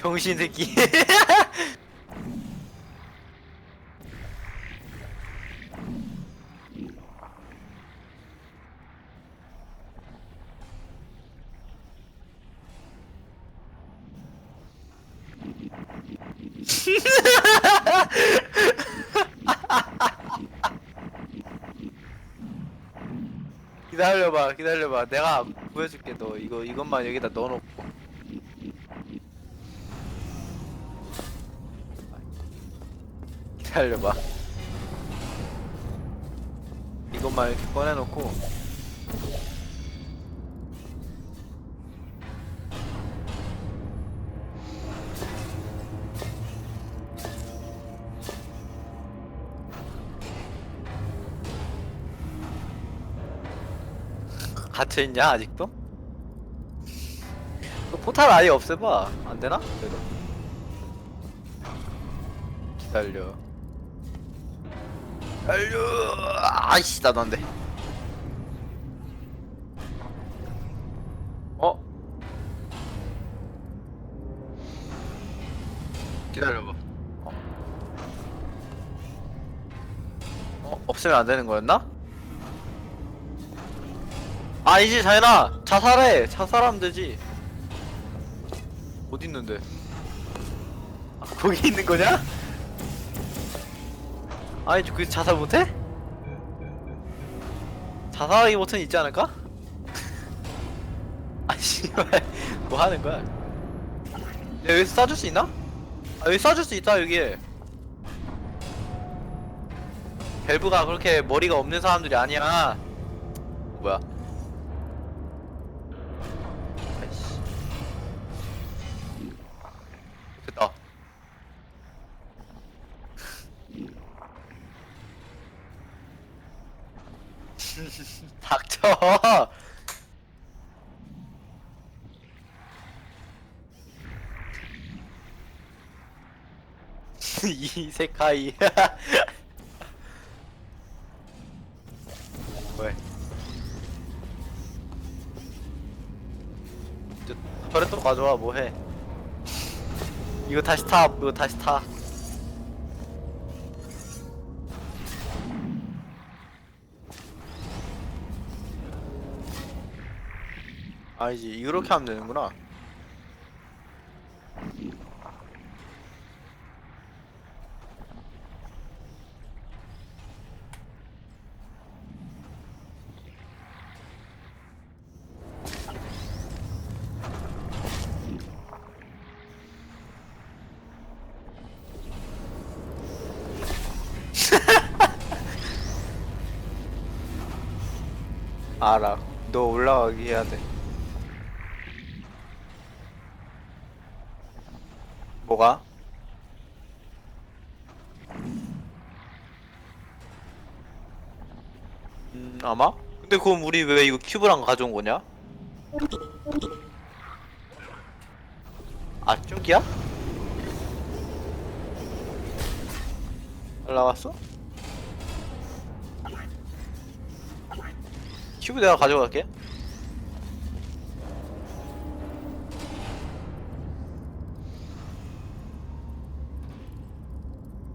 병신 새끼. 기다려봐, 기다려봐. 내가 구해줄게. 너 이거 이것만 여기다 넣어놓고. 기다려봐. 이것만 이렇게 꺼내놓고. 갇혀있냐 아직도? 너 포탈 아예 없애봐 안되나? 그래도 기다려 기다려 아이씨 나도 안돼 어? 기다려봐 어? 어? 없애면 안 되는 거였나? 아니지 자연아 자살해 자살하면 되지 어디 있는데 아, 거기 있는 거냐? 아니 그 자살 못해? 자살하기 버튼 있지 않을까? 아 씨발 뭐 하는 거야? 야, 여기서 쏴줄 수 있나? 아 여기 쏴줄 수 있다 여기에 밸브가 그렇게 머리가 없는 사람들이 아니야 뭐야 닥쳐. 이세카이. 왜? 저 털에 또 가져와 뭐해 이거 다시 타 이거 다시 타 아니지 이렇게 하면 되는구나. 알아. 너 올라가기 해야 돼 뭐가? 음 아마? 근데 그럼 우리 왜 이거 큐브랑 가져온 거냐? 아 저기야? 올라갔어? 큐브 내가 가져갈게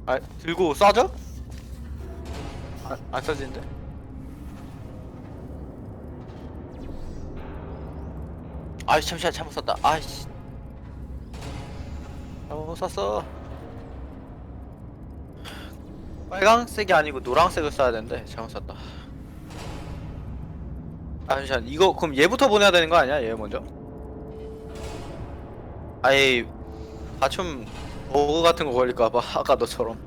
아 들고 쏴줘? 아, 안 쏴지는데? 아이씨 잠시만 잘못 쐈다 아이씨 잘못 쐈어 빨강색이 아니고 노란색을 쏴야 되는데 잘못 쐈다 아 잠시만 이거 그럼 얘부터 보내야 되는 거 아니야? 얘 먼저 아예 아좀 버그 같은 거 걸릴까봐 아까 너처럼.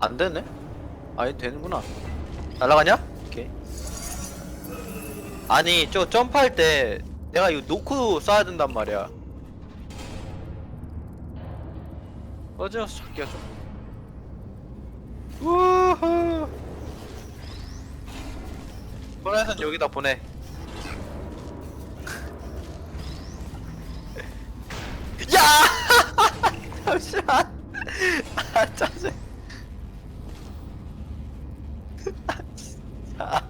안 되네? 아니 되는구나. 날아가냐? 오케이 아니 저 점프할 때 내가 이거 놓고 쏴야 된단 말이야. 꺼져서 찾기가 좀 우후. 보내선 여기다 보내 잠시만. 아, 짜증. 아, 진짜.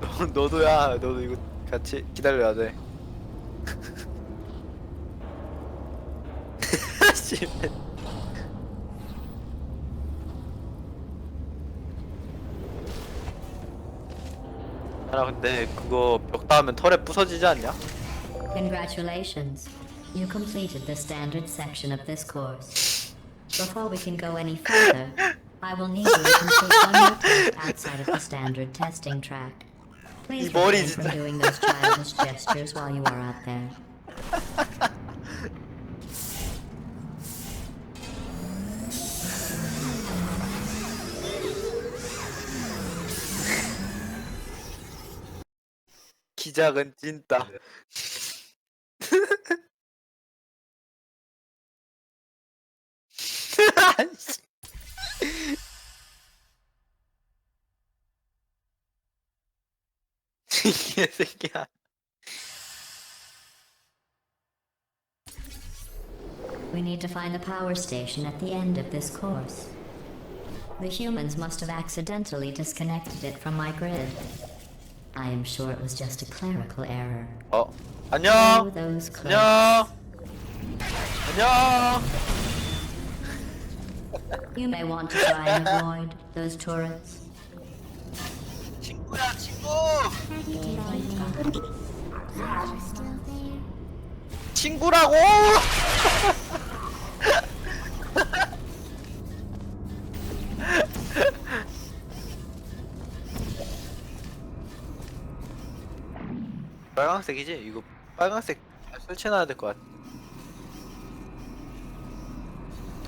너, 너도야. 너도 이거 같이 기다려야 돼. 씨. 아 근데 그거 벽 닿으면 털에 부서지지 않냐? Congratulations. You completed the standard section of this course. Before we can go any further, I will need you to complete one more task outside of the standard testing track. Please 이 머리 refrain from 진짜. doing those childish gestures while you are out there. 기작은 찐따. 이 개새끼야. We need to find the power station at the end of this course. The humans must have accidentally disconnected it from my grid. I am sure it was just a clerical error. 어, Oh, 안녕. those clerks. 안녕. 안녕. You may want to try and avoid those turrets. 친구야, 친구. 친구라고. 빨강색이지? 이거 빨강색 설치해놔야 될 것 같아.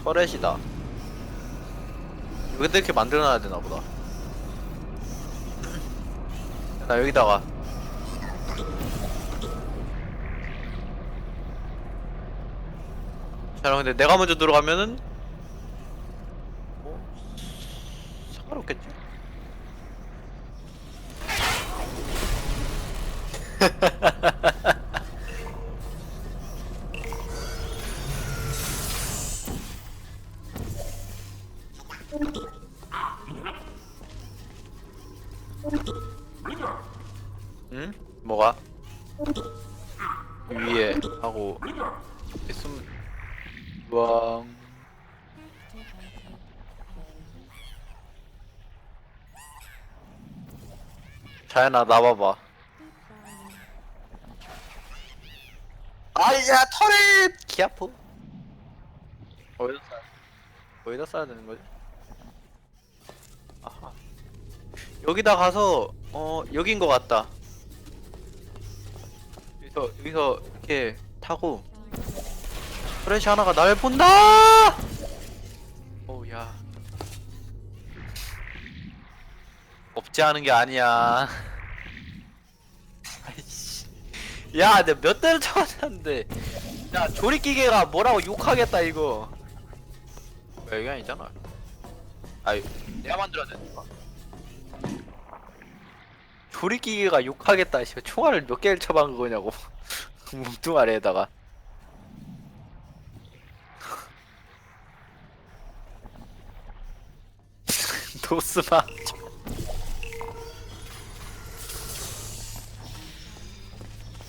터렛이다. 여기다 이렇게 만들어놔야 되나 보다. 나 여기다가 자 근데 내가 먼저 들어가면은 어? 상관없겠지? 자연아 나봐봐. 아야 털에 기 아프. 어디다 싸 어디다 싸야 되는 거지? 아하. 여기다 가서 어 여긴 것 같다. 여기서 여기서 이렇게 타고. 프레시 하나가 날 본다 없지 않은 게 아니야. 아이씨. 야 내가 몇 대를 쳐봤는데. 야 조립기계가 뭐라고 욕하겠다 이거. 야, 이게 아니잖아. 아이 내가 거. 조립기계가 욕하겠다 씨. 총알을 몇 개를 쳐박은 거냐고. 몸뚱아리에다가. 도스마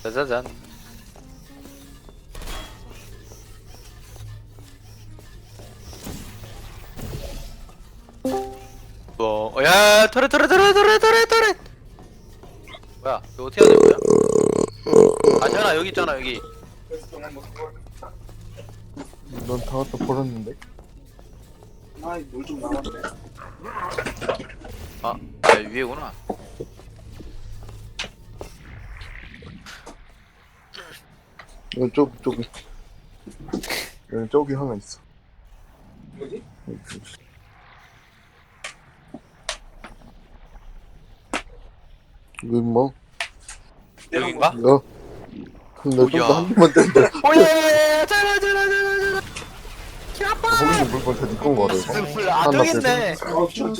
짜자잔 뭐, 어, 야, 터렛, 터렛, 터렛, 터렛, 터렛, 터렛. 뭐야, 이거 어떻게 되는 거야? 아, 전아 여기 있잖아, 여기. 넌다 갖다 버렸는데? 아이 물좀 남았네. 아, 야, 위에구나. 여기 저기 저기 여기 저기 하나 있어 뭐지? 여기. 이거 뭐? 여긴가? 야 근데 오, 좀더 야. 한 개만 때린다 오예, 전아, 전아, 전아, 전아. 거기 물건 다 니꺼인 거 알아 이거? 스풀, 아, 하나 빼고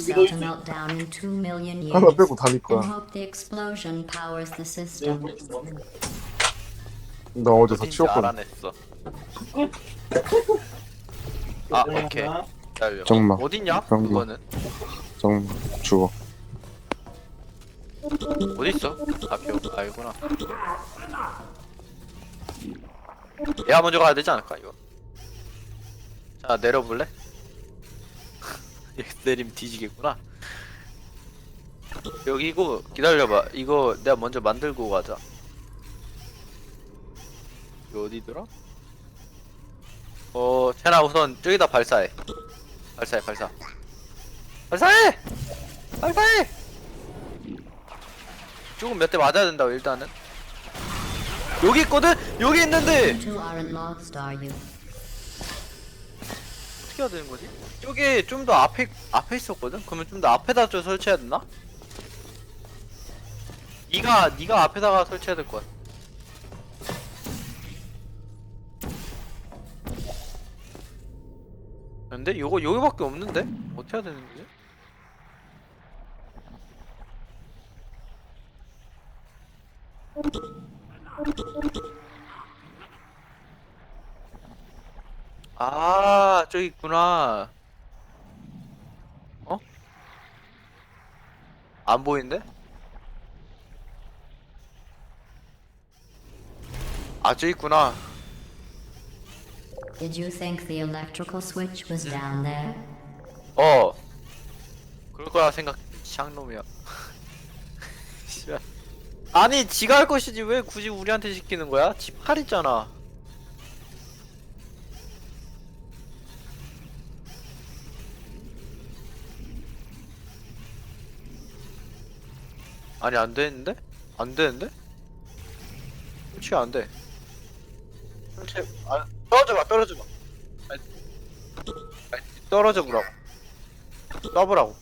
cell to melt down in million years. 하나 빼고 다니 And 거야 hope the explosion powers the 내가 system. 나 어제 다 어딘지 치웠거든 알아냈어. 아, 오케이. 기다려. 정말. 어딨냐? 정말. 그거는. 정 주워 어디 있어? 아, 벽, 아, 이구나. 얘가 먼저 가야 되지 않을까, 이거? 자, 내려볼래? 얘 내리면 뒤지겠구나. 여기고, 기다려봐. 이거 내가 먼저 만들고 가자. 이거 어디더라? 어, 채나 우선 저기다 발사해. 발사해, 발사. 발사해! 발사해! 조금 몇 대 맞아야 된다고 일단은 여기 있거든? 여기 있는데 You two aren't lost, are you? 어떻게 해야 되는 거지? 여기 좀 더 앞에 앞에 있었거든? 그러면 좀 더 앞에다 좀 설치해야 되나? 네가 네가 앞에다가 설치해야 될 것 같아 근데 요거 여기밖에 없는데? 어떻게 해야 되는 거지? 아, 저기 있구나. 어? 안 보이는데? 아, 저기 있구나. Did you think the electrical switch was down there? 어. 그럴 거라 생각, 샹놈이야. 씨발. 아니, 지가 할 것이지 왜 굳이 우리한테 시키는 거야? 지팔 있잖아. 아니, 안 되는데? 안 되는데? 설치 안 돼. 설치, 아, 떨어져 봐, 떨어져 봐. 아니, 아니, 떨어져 보라고. 떠보라고.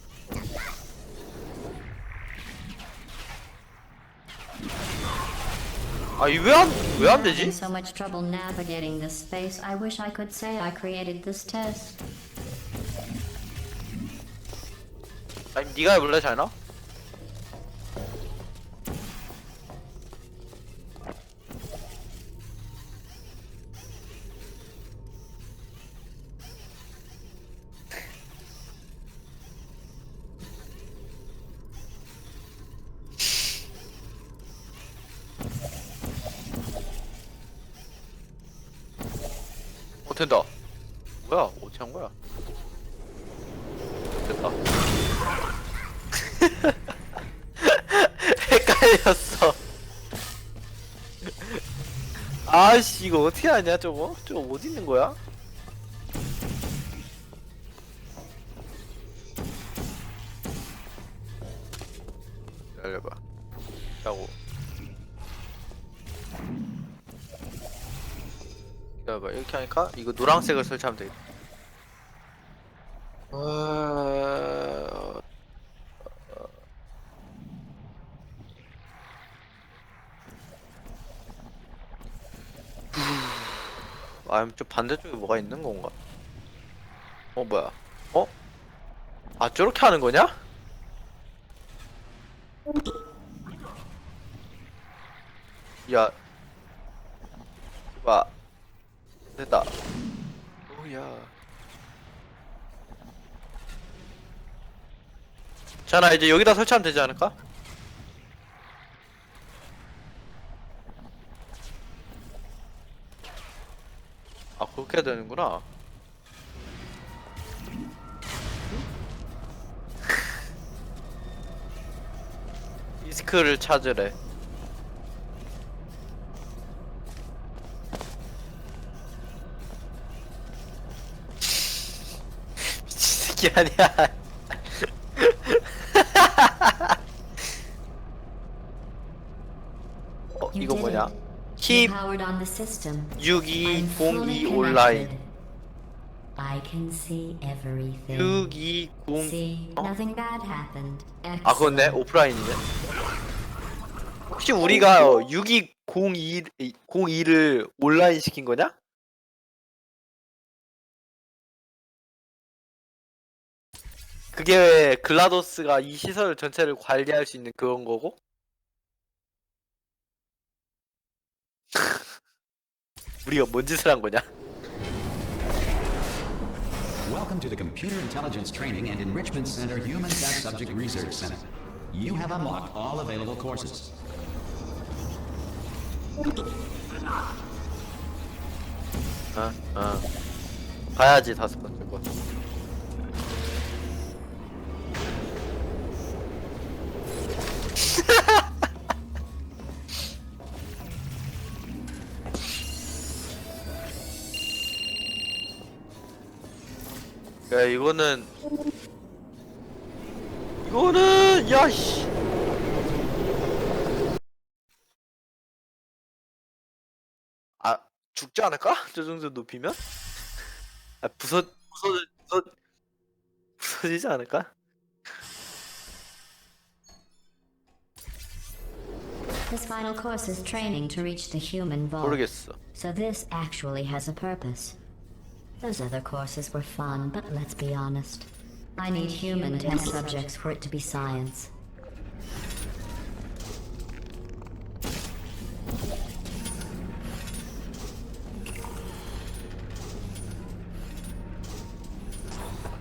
아, 이왜 안, 왜안 I'm 되지? so much trouble navigating this space. I wish I could say I created this test. 아니, 네가 해볼래, 잘나? 어떻게 한 거야? 됐다. 헷갈렸어. 아씨 이거 어떻게 하냐 저거? 저거 어디 있는 거야? 기다려봐. 자고. 기다려봐. 이렇게 하니까 이거 노란색을 설치하면 되겠다. 어... 아, 좀 반대쪽에 뭐가 있는 건가? 어, 뭐야? 어? 아, 저렇게 하는 거냐? 야, 봐, 됐다. 오야. 자 나 이제 여기다 설치하면 되지 않을까? 아 그렇게 되는구나. 디스크를 찾으래. 미친 새끼 아니야 어 You 이거 did 뭐냐 it. You 킵 powered on the system. I'm 6202 fully 온라인 connected. I can see everything. 6202 See, 어? nothing bad happened. 아 그렇네 Excellent. 오프라인이네 혹시 우리가 6202 02를 온라인 시킨 거냐? 그게 왜 글라도스가 이 시설 전체를 관리할 수 있는 그런 거고? 우리가 뭔 짓을 한 거냐? Welcome to the Computer Intelligence Training and Enrichment Center Human Test Subject Research Center. You have unlocked all available courses. 어, 어. 가야지 다섯 번째 거. 야 이거는 이거는 야씨 아 죽지 않을까? 저 정도 높이면? 아 부서 부서 부서 부서지지 않을까? This final course is training to reach the human vault. 모르겠어. So this actually has a purpose. Those other courses were fun, but let's be honest. I need human test subjects for it to be science.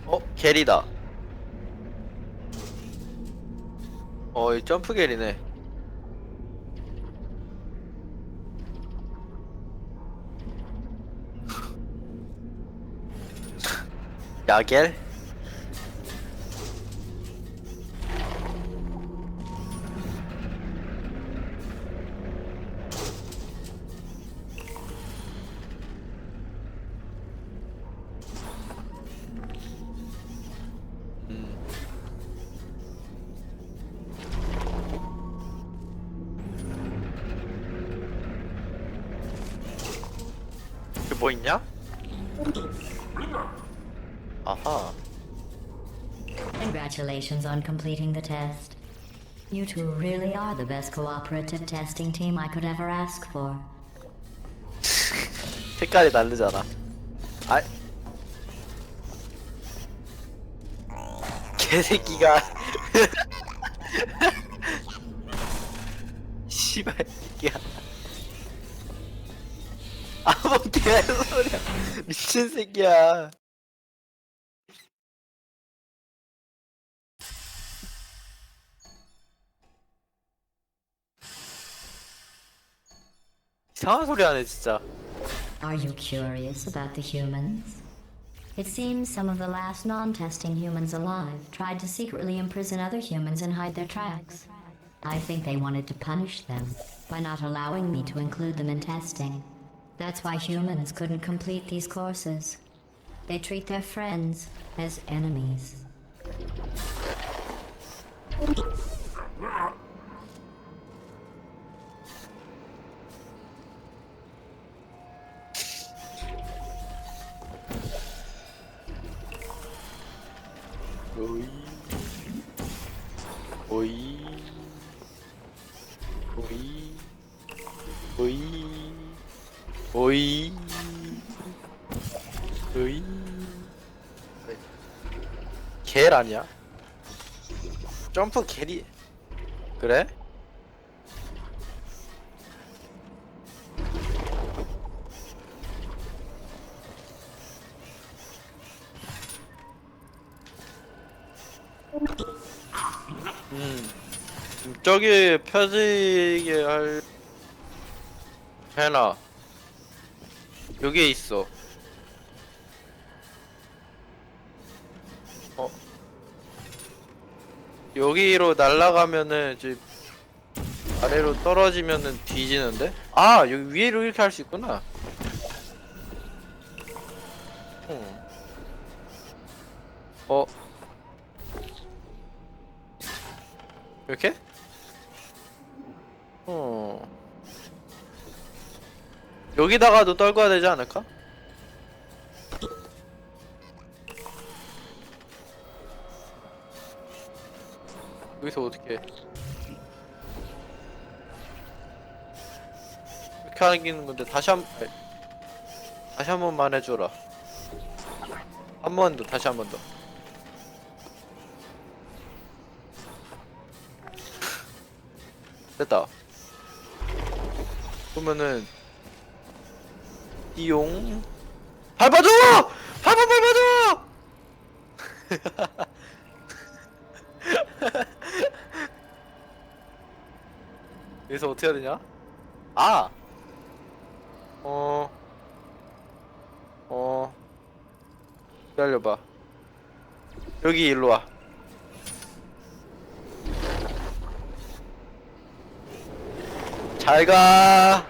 어 게리다. 어이 점프 게리네. 야겔? 그뭐 있냐? 아하. Congratulations on completing the test. You two really are the best cooperative testing team I could ever ask for. 색깔이 다르잖아. 아. 개새끼가. 씨발 새끼야. 아뭐 개소리야. 미친 새끼야. 이상한 소리 하네 진짜. Are you curious about the humans? It seems some of the last non testing humans alive tried to secretly imprison other humans and hide their tracks. I think they wanted to punish them by not allowing me to include them in testing. That's why humans couldn't complete these courses. They treat their friends as enemies. 겔 아니야? 점프 겔이 그래? 음 저기 펴지게 할 해나 여기에 있어 어 여기로 날아가면은 이제 아래로 떨어지면은 뒤지는데 아 여기 위로 이렇게 할 수 있구나 음. 어 이렇게? 어. 여기다가도 떨궈야 되지 않을까? 여기서 어떻게 이렇게 하는 건데 다시 한 다시 한 번만 해줘라 한 번 더 다시 한 번더 됐다. 그러면은 이용 밟아줘! 밟아 밟아줘! 여기서 어떻게 해야 되냐? 아! 어... 어... 기다려봐 여기 일로 와 잘가.